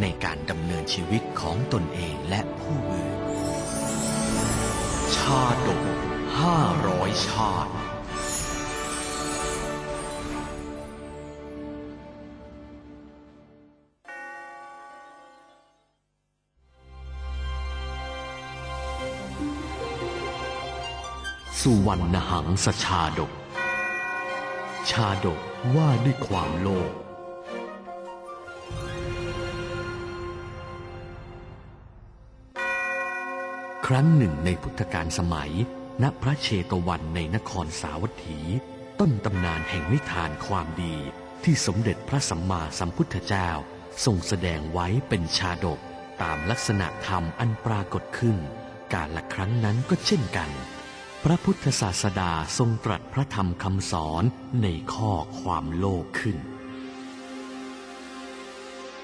ในการดำเนินชีวิตของตนเองและผู้อื่น ชาดกห้าร้อยชาติสุวรรณหังสชาดก ชาดกว่าด้วยความโลภ ครั้งหนึ่งในพุทธกาลสมัย ณพระเชตวันในนครสาวัตถี ต้นตำนานแห่งนิทานความดีที่สมเด็จพระสัมมาสัมพุทธเจ้าทรงแสดงไว้เป็นชาดก ตามลักษณะธรรมอันปรากฏขึ้น การละครั้งนั้นก็เช่นกัน พระพุทธศาสดาทรงตรัสพระธรรมคำสอนในข้อความโลภขึ้น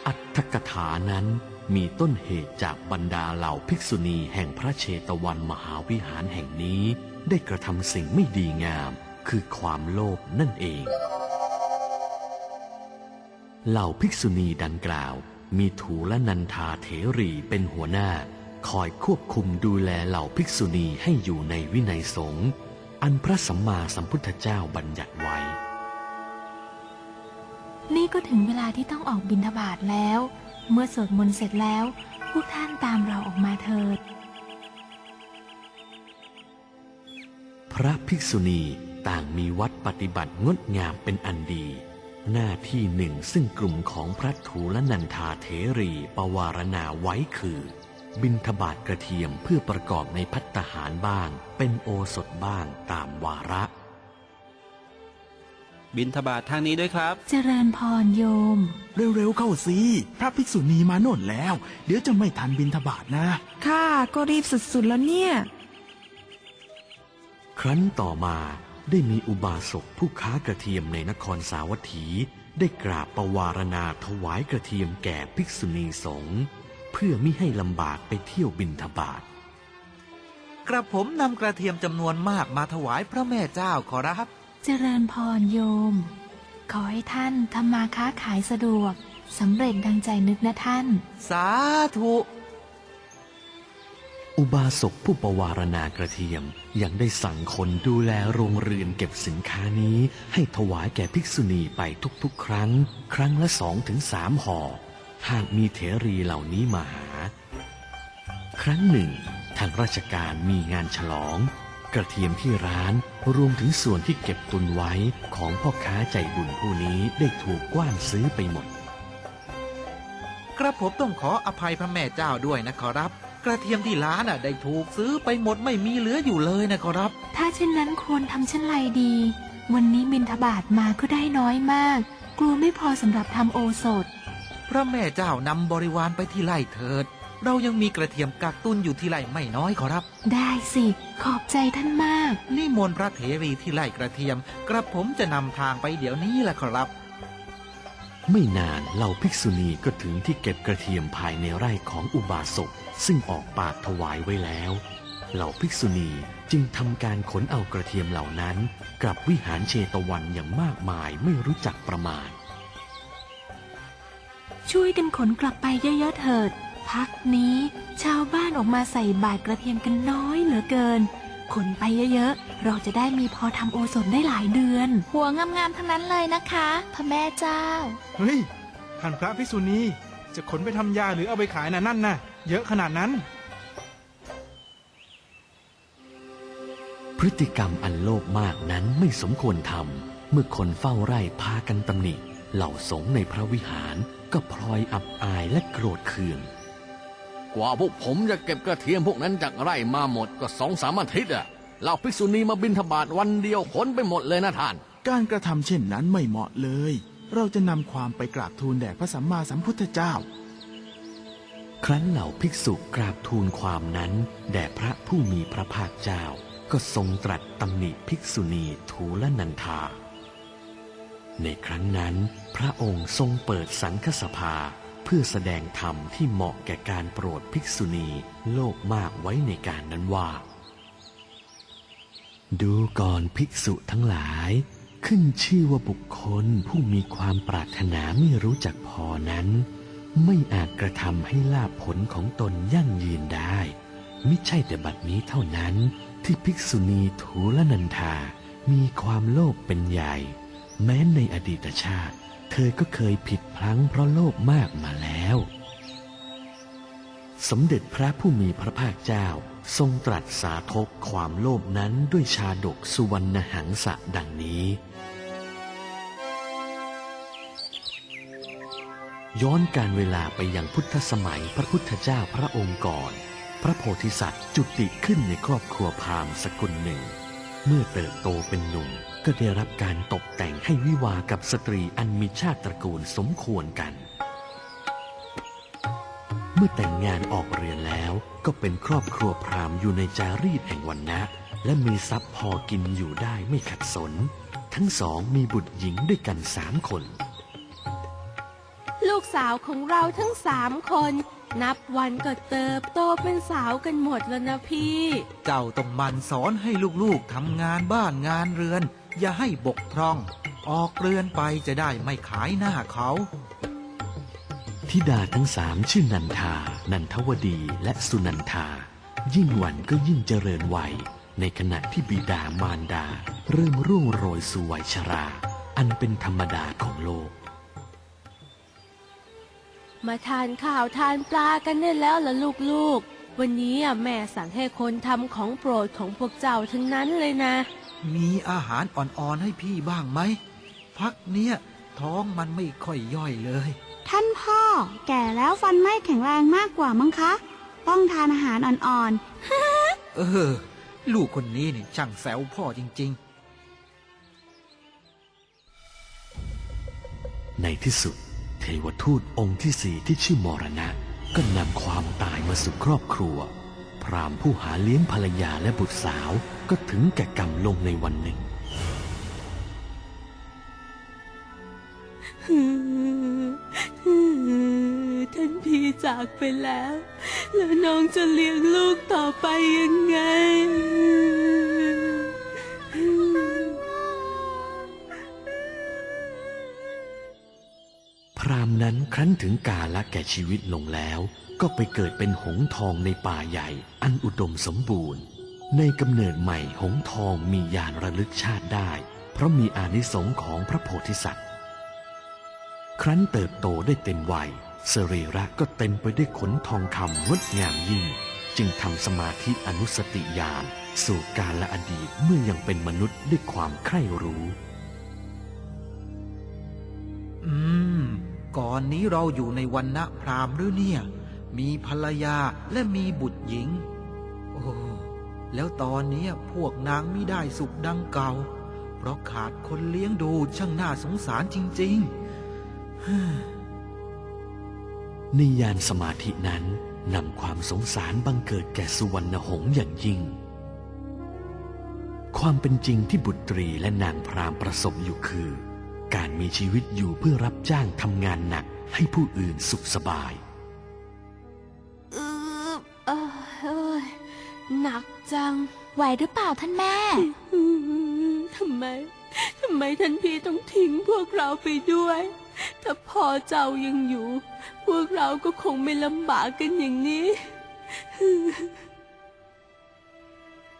อัตถกถานั้น มีต้นเหตุจากบรรดาเหล่าภิกษุณีแห่งพระเชตวันมหาวิหารแห่งนี้ ได้กระทำสิ่งไม่ดีงาม คือความโลภนั่นเอง เหล่าภิกษุณีดังกล่าว มีถูและนันทาเถรีเป็นหัวหน้า คอยควบคุมดูแลเหล่าภิกษุณีให้อยู่ในวินัยสงฆ์อันพระสัมมาสัมพุทธเจ้าบัญญัติไว้ นี่ก็ถึงเวลาที่ต้องออกบิณฑบาตแล้ว เมื่อสวดมนต์เสร็จแล้ว พวกท่านตามเราออกมาเถิด พระภิกษุณีต่างมีวัดปฏิบัติงดงามเป็นอันดี หน้าที่หนึ่งซึ่งกลุ่มของพระถูและนันทาเถรีปวารณาไว้คือ บิณฑบาตกระเทียมเพื่อประกอบในพัตตหารบ้าง เป็นโอสถบ้างตามวาระ บินทบาททางนี้ด้วยครับ เจริญพรโยม เร็วๆเข้าสิ พระภิกษุณีมาโน่นแล้ว เดี๋ยวจะไม่ทันบินทบาทนะ ข้าก็รีบสุดๆแล้วเนี่ย ครั้นต่อมาได้มีอุบาสกผู้ค้ากระเทียมในนครสาวัตถี ได้กราบประวารณาถวายกระเทียมแก่ภิกษุณีสงฆ์เพื่อมิให้ลำบากไปเที่ยวบินทบาทกระผมนำกระเทียมจำนวนมากมาถวายพระแม่เจ้าขอรับ เจริญพรโยม ขอให้ท่านทำมาค้าขายสะดวกสำเร็จดังใจนึกนะท่าน สาธุ อุบาสกผู้ประวารณากระเทียมยังได้สั่งคนดูแลโรงเรือนเก็บสินค้านี้ ให้ถวายแก่ภิกษุณีไปทุกๆ ครั้ง ครั้งละสองถึงสามห่อ หากมีเถรีเหล่านี้มาหา ครั้งหนึ่ง ทางราชการมีงานฉลอง กระเทียมที่ร้านรวมถึงส่วนที่เก็บตุนไว้ของพ่อค้าใจบุญผู้นี้ได้ถูกกว้านซื้อไปหมด กระผมต้องขออภัยพระแม่เจ้าด้วยนะขอรับ กระเทียมที่ร้านอะได้ถูกซื้อไปหมดไม่มีเหลืออยู่เลยนะขอรับ ถ้าเช่นนั้นควรทำเช่นไรดี วันนี้บินทบาทมาก็ได้น้อยมาก กลัวไม่พอสำหรับทำโอสถ พระแม่เจ้านำบริวารไปที่ไร่เถิด เรายังมีกระเทียมกักตุนอยู่ที่ไร่ไม่น้อยขอรับ ได้สิ ขอบใจท่านมาก นิมนต์พระเถรีที่ไร่กระเทียม กระผมจะนำทางไปเดี๋ยวนี้แหละขอรับ ไม่นานเหล่าภิกษุณีก็ถึงที่เก็บกระเทียมภายในไร่ของอุบาสกซึ่งออกปากถวายไว้แล้ว เหล่าภิกษุณีจึงทำการขนเอากระเทียมเหล่านั้น กลับวิหารเชตวันอย่างมากมายไม่รู้จักประมาณช่วยกันขนกลับไปเยอะๆเถิด พักนี้ ชาวบ้านออกมาใส่บาตรกระเทียมกันน้อยเหลือเกิน ขนไปเยอะๆ เราจะได้มีพอทำโอสถได้หลายเดือน หัวงามๆทั้งนั้นเลยนะคะพระแม่เจ้า เฮ้ยท่านพระภิกษุณีจะขนไปทำยาหรือเอาไปขายน่ะนั่นน่ะ เยอะขนาดนั้น พฤติกรรมอันโลภมากนั้นไม่สมควรทำเมื่อคนเฝ้าไร่พากันตำหนิ เหล่าสงฆ์ในพระวิหารก็พลอยอับอายและโกรธเคือง กว่าพวกผมจะเก็บกระเทียมพวกนั้นจากไร่มาหมดก็สองสามอาทิตย์อะเหล่าภิกษุณีมาบินทบาทวันเดียวขนไปหมดเลยนะท่าน การกระทำเช่นนั้นไม่เหมาะเลย เราจะนำความไปกราบทูลแด่พระสัมมาสัมพุทธเจ้า ครั้นเหล่าภิกษุกราบทูลความนั้น แด่พระผู้มีพระภาคเจ้า ก็ทรงตรัสตำหนิภิกษุณีทูลนันทา ในครั้งนั้น พระองค์ทรงเปิดสังฆสภา เพื่อแสดงธรรมที่เหมาะแก่การโปรดภิกษุณีโลกมากไว้ในการนั้นว่า ดูก่อนภิกษุทั้งหลาย ขึ้นชื่อว่าบุคคลผู้มีความปรารถนาไม่รู้จักพอนั้น ไม่อาจกระทำให้ลาภผลของตนยั่งยืนได้มิใช่แต่บัดนี้เท่านั้นที่ภิกษุณีทูลนันทา มีความโลภเป็นใหญ่ แม้ในอดีตชาติ เธอก็เคยผิดพลั้งเพราะโลภมากมาแล้ว สมเด็จพระผู้มีพระภาคเจ้าทรงตรัสสาธกความโลภนั้นด้วยชาดกสุวรรณหังสะดังนี้ ย้อนการเวลาไปยังพุทธสมัยพระพุทธเจ้าพระองค์ก่อน พระโพธิสัตว์จุติขึ้นในครอบครัวพราหมณ์สกุลหนึ่ง เมื่อเติบโตเป็นหนุ่มก็ได้รับการตกแต่งให้วิวากับสตรีอันมีชาติตระกูลสมควรกัน เมื่อแต่งงานออกเรือนแล้วก็เป็นครอบครัวพราหมณ์อยู่ในจารีตแห่งวันนะและมีทรัพย์พอกินอยู่ได้ไม่ขัดสน ทั้งสองมีบุตรหญิงด้วยกันสามคน สาวของเราทั้งสามคน นับวันก็เติบโตเป็นสาวกันหมดแล้วนะพี่ เจ้าต้องหมันสอนให้ลูกๆทำงานบ้านงานเรือน อย่าให้บกพร่อง ออกเรือนไปจะได้ไม่ขายหน้าเขาธิดาทั้งสามชื่อนันทา นันทวดีและสุนันทา ยิ่งวันก็ยิ่งเจริญวัย ในขณะที่บิดามารดา เริ่มร่วงโรยสู่วัยชรา อันเป็นธรรมดาของโลก มาทานข้าวทานปลากันได้แล้วล่ะลูกๆ วันนี้อะแม่สั่งให้คนทำของโปรดของพวกเจ้าทั้งนั้นเลยนะ มีอาหารอ่อนๆให้พี่บ้างไหม พักเนี้ยท้องมันไม่ค่อยย่อยเลย ท่านพ่อ แก่แล้วฟันไม่แข็งแรงมากกว่ามั้งคะ ต้องทานอาหารอ่อนเออ ลูกคนนี้นี่ช่างแซวพ่อจริงในที่สุด เทวทูตองค์ที่สี่ที่ชื่อมรณะ ก็นำความตายมาสู่ครอบครัว พรามผู้หาเลี้ยงภรรยาและบุตรสาวก็ถึงแก่กรรมลงในวันหนึ่งท่านพี่จากไปแล้ว แล้วน้องจะเลี้ยงลูกต่อไปยังไง นั้นครั้นถึงกาละแก่ชีวิตลงแล้ว ก็ไปเกิดเป็นหงทองในป่าใหญ่ อันอุดมสมบูรณ์ ในกำเนิดใหม่หงทองมียานระลึกชาติได้ เพราะมีอานิสงส์ของพระโพธิสัตว์ ครั้นเติบโตได้เต็มวัยสรีระก็เต็มไปด้วยขนทองคำงดงามยิ่ง จึงทำสมาธิอนุสติญาณสู่กาละอดีตเมื่อยังเป็นมนุษย์ด้วยความใคร่รู้ อืม ก่อนนี้เราอยู่ในวันณะพรามหรือเนี่ย มีภรรยาและมีบุตรหญิง โอ้ แล้วตอนนี้พวกนางไม่ได้สุขดังเก่า เพราะขาดคนเลี้ยงดูช่างน่าสงสารจริงในยานสมาธินั้นนำความสงสารบังเกิดแก่สุวรรณหงส์อย่างยิ่ง ความเป็นจริงที่บุตรีและนางพรามประสบอยู่คือ การมีชีวิตอยู่เพื่อรับจ้างทำงานหนักให้ผู้อื่นสุขสบายเออเอ้ยเอ้ยหนักจัง ไหวหรือเปล่าท่านแม่อืมทำไม ทำไมท่านพี่ต้องทิ้งพวกเราไปด้วย ถ้าพ่อเจ้ายังอยู่ พวกเราก็คงไม่ลำบากกันอย่างนี้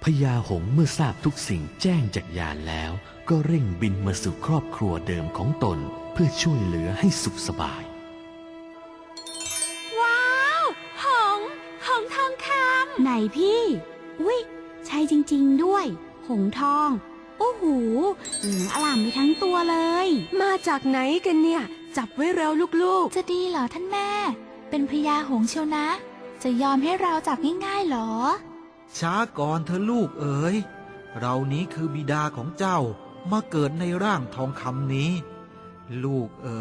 พญาหงส์เมื่อทราบทุกสิ่งแจ้งจากยานแล้ว ก็เร่งบินมาสู่ครอบครัวเดิมของตน เพื่อช่วยเหลือให้สุขสบาย ว้าว หง หงทองคำไหนพี่ อุ๊ย ใช่จริง ๆ ด้วย หงทอง โอ้โหเหลืองอล่ามไปทั้งตัวเลย มาจากไหนกันเนี่ย จับไว้เร็วลูกจะดีเหรอท่านแม่ เป็นพญาหงส์เชียวนะ จะยอมให้เราจับง่ายๆเหรอ ช้าก่อนเธอลูกเอ๋ย เรานี้คือบิดาของเจ้ามาเกิดในร่างทองคำนี้ ลูกเอ๋